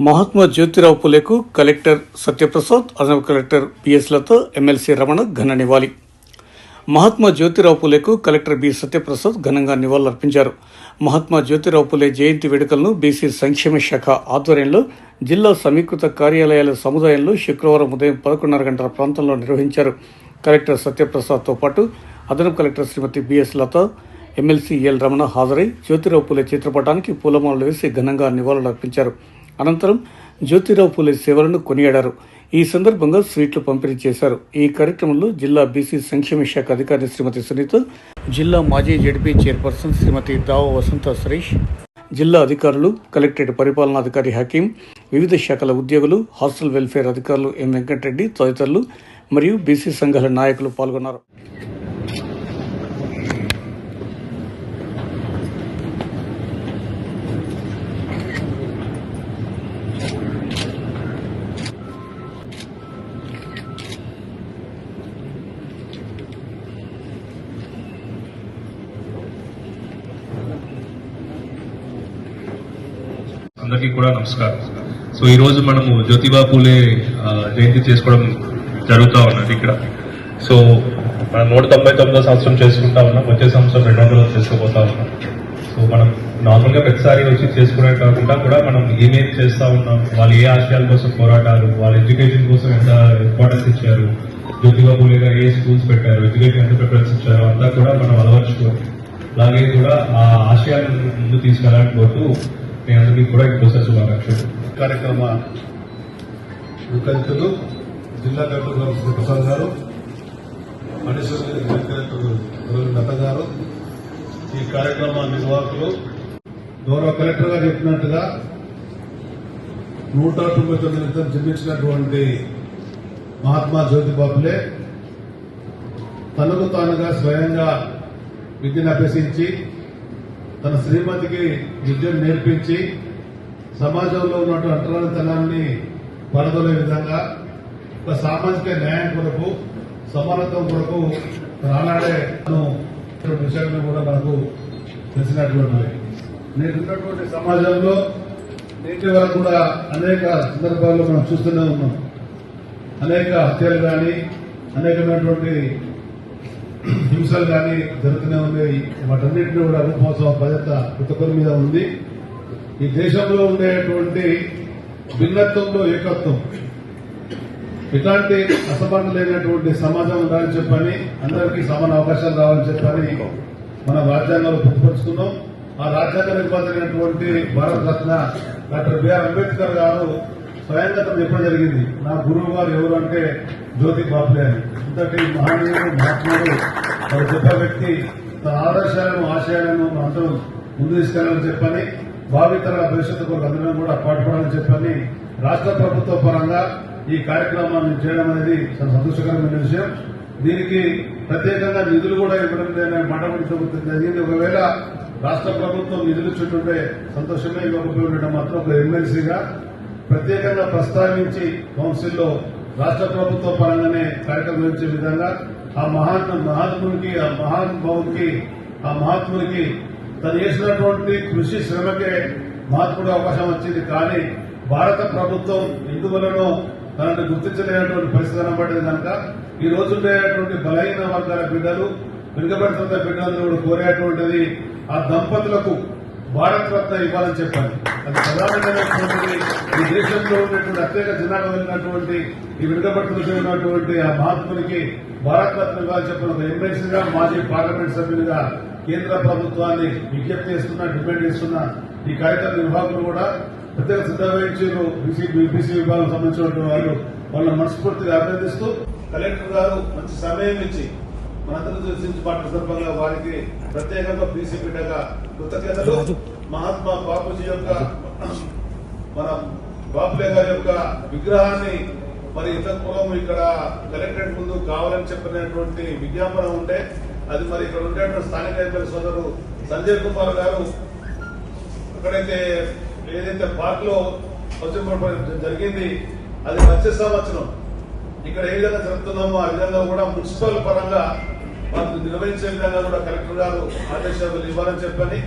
మహాత్మా జ్యోతిరావు పులేకు కలెక్టర్ సత్యప్రసాద్ అదనపు కలెక్టర్ పిఎస్లతో ఎమ్మెల్సీ రమణ ఘన నివాళి. మహాత్మా జ్యోతిరావు పులేకు కలెక్టర్ బి సత్యప్రసాద్ ఘనంగా నివాళులర్పించారు మహాత్మా జ్యోతిరావు పులే జయంతి వేడుకలను బీసీ సంక్షేమ శాఖ ఆధ్వర్యంలో జిల్లా సమీకృత కార్యాలయాల సముదాయంలో శుక్రవారం ఉదయం పదకొండున్నర గంటల ప్రాంతంలో నిర్వహించారు. కలెక్టర్ సత్యప్రసాద్తో పాటు అదనపు collector Shrimati BS Latha MLC L Ramana హాజరై జ్యోతిరావు పూలే చిత్రపటానికి పూలమాలలు వేసి ఘనంగా నివాళులర్పించారు అనంతరం జ్యోతిరావు పూలే సేవలను కొనియాడారు. ఈ సందర్భంగా స్వీట్లు పంపిణీ చేశారు. ఈ కార్యక్రమంలో జిల్లా బీసీ సంక్షేమ శాఖ అధికారి శ్రీమతి సునీత జిల్లా మాజీ జడ్పీ చైర్పర్సన్ శ్రీమతి దావ వసంత సురేష్ జిల్లా అధికారులు కలెక్టరేట్ పరిపాలనాధికారి హకీం వివిధ శాఖల ఉద్యోగులు హాస్టల్ వెల్ఫేర్ అధికారులు ఎం వెంకటరెడ్డి తదితరులు మరియు బీసీ సంఘాల నాయకులు పాల్గొన్నారు. అందరికీ కూడా నమస్కారం. సో ఈరోజు మనము జ్యోతిబా పూలే జయంతి చేసుకోవడం జరుగుతూ ఉన్నది ఇక్కడ. సో మనం నూట తొంభై తొమ్మిదో సంవత్సరం చేసుకుంటా ఉన్నాం. వచ్చే సంవత్సరం రెండు వందలు చేసుకోబోతా ఉన్నాం. సో మనం నార్మల్గా ప్రతిసారి వచ్చి చేసుకునే కాకుండా కూడా మనం ఏమేం చేస్తా ఉన్నాం వాళ్ళు ఏ ఆశయాల కోసం పోరాటాలు వాళ్ళ ఎడ్యుకేషన్ కోసం ఎంత ఇంపార్టెన్స్ ఇచ్చారు జ్యోతిబా పూలే గారు ఏ స్కూల్స్ పెట్టారు ఎడ్యుకేషన్ ఎంత ప్రిఫరెన్స్ ఇచ్చారు అంతా కూడా మనం అలవర్చుకోవాలి. అలాగే కూడా ఆ ఆశయాలను ముందు తీసుకెళ్ళాలని కోరుతూ మీ అందరికీ కూడా ఇంకోసారి శుభాకాంక్షలు. కార్యక్రమ వికల్తులు జిల్లా కలెక్టర్ గారు ప్రసాద్ గారు మణిశ్వరి జిల్లా కలెక్టర్ లత గారు ఈ కార్యక్రమ నిర్వాహకులు గౌరవ కలెక్టర్ గారు చెప్పినట్టుగా నూట తొంభై తొమ్మిది నిమిషం జన్మించినటువంటి మహాత్మా జ్యోతిబాబులే తనకు తానుగా స్వయంగా విద్యను అభ్యసించి తన శ్రీమతికి విద్యను నేర్పించి సమాజంలో ఉన్నటువంటి అంటరానితనాన్ని పడదలే విధంగా ఒక సామాజిక న్యాయం కొరకు సమానత్వం కొరకు రానాడే విషయాలను కూడా మనకు తెలిసినటువంటి నేనున్నటువంటి సమాజంలో నేటి వరకు కూడా అనేక సందర్భాల్లో మనం చూస్తూనే ఉన్నాం. అనేక హత్యలు కానీ అనేకమైనటువంటి హింసలు కానీ జరుగుతూనే ఉన్నాయి. వాటన్నిటిని కూడా అనుభవం బాధ్యత ప్రతి ఒక్కరి మీద ఉంది. ఈ దేశంలో ఉండేటువంటి భిన్నత్వంలో ఏకత్వం ఇట్లాంటి అసమానత లేనటువంటి సమాజం ఉండాలని చెప్పని అందరికీ సమాన అవకాశాలు రావాలని చెప్పని మన రాజ్యాంగంలో పొందుపరుచుకున్నాం. ఆ రాజ్యాంగ నిర్మాతైనటువంటి భారత రత్న డాక్టర్ బిఆర్ అంబేద్కర్ గారు స్వయంగా తను చెప్పడం జరిగింది? నా గురువు గారు ఎవరు అంటే జ్యోతి బాపులే అని. ఇంతటి మహనీయుడు మహాత్ముడు వారు గొప్ప వ్యక్తి తన ఆదర్శాలను ఆశయాలను అందరూ ముందు తీసుకెళ్ళాలని చెప్పని భావితర భవిష్యత్తు కొరకు అందరం కూడా పాటుపడాలని చెప్పని రాష్ట్ర ప్రభుత్వ పరంగా ఈ కార్యక్రమాన్ని చేయడం అనేది చాలా సంతోషకరమైన విషయం. దీనికి ప్రత్యేకంగా నిధులు కూడా ఇవ్వడం లేదని మాట జరిగింది ఒకవేళ రాష్ట్ర ప్రభుత్వం నిధులు చుట్టుంటే సంతోషమే ఇవ్వకపోయి ఉండడం మాత్రం ఒక ఎమ్మెల్సీగా ప్రత్యేకంగా ప్రస్తావించి కౌన్సిల్లో రాష్ట్ర ప్రభుత్వ పరంగానే కార్యక్రమించే విధంగా ఆ మహాత్మ మహాత్మునికి ఆ మహానుభావునికి ఆ మహాత్మునికి తను చేసినటువంటి కృషి శ్రమకే మహాత్ముడు అవకాశం వచ్చింది. కానీ భారత ప్రభుత్వం ఎందువలనో తనని గుర్తించలేనటువంటి పరిస్థితి కనబడింది కనుక ఈ రోజు ఉండేటువంటి బలహీన వర్గాల బిడ్డలు వెనుకబడుతున్న బిడ్డలను కూడా కోరేటువంటిది ఆ దంపతులకు భారత రత్న ఇవ్వాలని చెప్పాలి. అది ప్రధానమైనటువంటి ఈ దేశంలో ఉన్నటువంటి అత్యధిక జనాభా వెళ్ళినటువంటి ఈ వెనుకబడుతున్న ఉన్నటువంటి ఆ మహాత్మునికి భారత రత్న ఇవ్వాలని చెప్పిన ఒక ఎమ్మెల్సీగా మాజీ పార్లమెంట్ సభ్యునిగా కేంద్ర ప్రభుత్వాన్ని విజ్ఞప్తి చేస్తున్నా డిమాండ్ చేస్తున్న ఈ కార్యక్రమ విభాగం కూడా ప్రత్యేక సిద్ధవహించారు బీసీ బీసీ విభాగం సంబంధించినటువంటి వాళ్ళు వాళ్ళ మనస్ఫూర్తిగా అభినందిస్తూ కలెక్టర్ గారు మంచి సమయం ఇచ్చి మనందరూ దర్శించి పాట సందర్భంగా వారికి ప్రత్యేకంగా బీసీ బిడ్డగా కృతజ్ఞతలు. మహాత్మా బాపూజీ యొక్క మన బాపులే గారి యొక్క విగ్రహాన్ని మరి ఇంతకుపూర్వం ఇక్కడ కలెక్టరేట్ ముందు కావాలని చెప్పినటువంటి విజ్ఞాపన ఉంటే అది మరి ఇక్కడ ఉండేటువంటి స్థానిక ఎమ్మెల్యే సోదరుడు సంజయ్ కుమార్ గారు అక్కడైతే ఏదైతే పార్క్లో జరిగింది అది వచ్చే సంవత్సరం ఇక్కడ ఏ విధంగా జరుగుతున్నామో ఆ విధంగా కూడా మున్సిపల్ పరంగా మనకు నిర్వహించే విధంగా కూడా కలెక్టర్ గారు ఆదేశాలు ఇవ్వాలని చెప్పని